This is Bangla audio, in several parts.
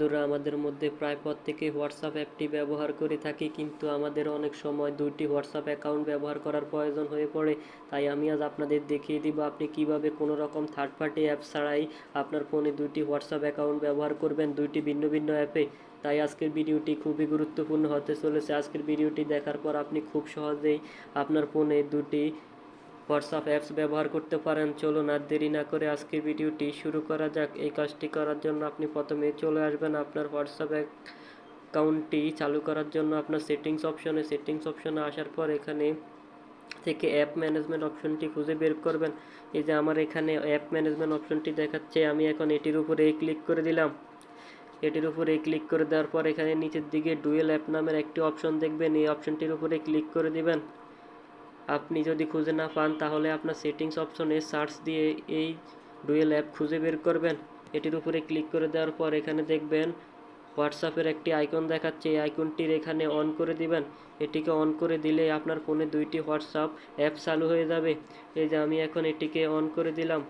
বন্ধুরা, আমাদের মধ্যে প্রায় প্রত্যেকে হোয়াটসঅ্যাপ অ্যাপটি ব্যবহার করে থাকি, কিন্তু আমাদের অনেক সময় দুইটি হোয়াটসঅ্যাপ অ্যাকাউন্ট ব্যবহার করার প্রয়োজন হয়ে পড়ে। তাই আমি আজ আপনাদের দেখিয়ে দিব আপনি কীভাবে কোনো রকম থার্ড পার্টি অ্যাপ ছাড়াই আপনার ফোনে দুইটি হোয়াটসঅ্যাপ অ্যাকাউন্ট ব্যবহার করবেন, দুইটি ভিন্ন ভিন্ন অ্যাপে তাই আজকের ভিডিওটি খুবই গুরুত্বপূর্ণ হতে চলেছে। আজকের ভিডিওটি দেখার পর আপনি খুব সহজেই আপনার ফোনে দুটি হোয়াটসঅ্যাপ অ্যাপস ব্যবহার করতে পারেন। চলুন আর দেরি না করে আজকের ভিডিওটি শুরু করা যাক। এই কাজটি করার জন্য আপনি প্রথমে চলে আসবেন আপনার হোয়াটসঅ্যাপ অ্যাকাউন্টটি চালু করার জন্য আপনার সেটিংস অপশনে। সেটিংস অপশনে আসার পর এখানে থেকে অ্যাপ ম্যানেজমেন্ট অপশনটি খুঁজে বের করবেন। এই যে আমার এখানে অ্যাপ ম্যানেজমেন্ট অপশনটি দেখাচ্ছে, আমি এখন এটির উপরে ক্লিক করে দিলাম। এটির উপরে ক্লিক করে দেওয়ার পর এখানে নিচের দিকে ডুয়েল অ্যাপ নামের একটি অপশন দেখবেন। এই অপশনটির উপরে ক্লিক করে দিবেন। আপনি যদি খুঁজে না পান, তাহলে আপনার সেটিংস অপশনে সার্চ দিয়ে এই ডুয়েল অ্যাপ খুঁজে বের করবেন। এটির উপরে ক্লিক করে দেওয়ার পর এখানে দেখবেন হোয়াটসঅ্যাপের একটি আইকন দেখাচ্ছে। এই আইকনটির এখানে অন করে দিবেন। এটিকে অন করে দিলে আপনার ফোনে দুইটি হোয়াটসঅ্যাপ অ্যাপ চালু হয়ে যাবে। এই যে আমি এখন এটিকে অন করে দিলাম।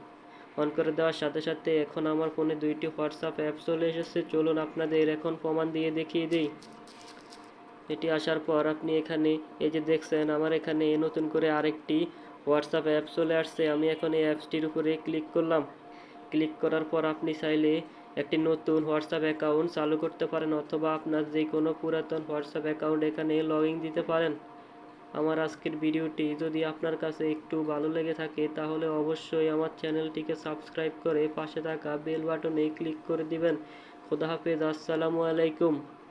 অন করে দেওয়ার সাথে সাথে এখন আমার ফোনে দুইটি হোয়াটসঅ্যাপ অ্যাপ চলে এসেছে। চলুন আপনাদের এখন প্রমাণ দিয়ে দেখিয়ে দিই। এটি আসার পর আপনি এখানে এই যে দেখছেন, আমার এখানে নতুন করে আরেকটি হোয়াটসঅ্যাপ অ্যাপ চলে আসছে। আমি এখন এই অ্যাপসটির উপরে ক্লিক করলাম। ক্লিক করার পর আপনি চাইলে একটি নতুন হোয়াটসঅ্যাপ অ্যাকাউন্ট চালু করতে পারেন অথবা আপনার যে কোনো পুরাতন হোয়াটসঅ্যাপ অ্যাকাউন্ট এখানে লগ দিতে পারেন। আমার আজকের ভিডিওটি যদি আপনার কাছে একটু ভালো লেগে থাকে, তাহলে অবশ্যই আমার চ্যানেলটিকে সাবস্ক্রাইব করে পাশে থাকা বেল বাটনে ক্লিক করে দিবেন। খোদা হাফেজ, আসসালামু আলাইকুম।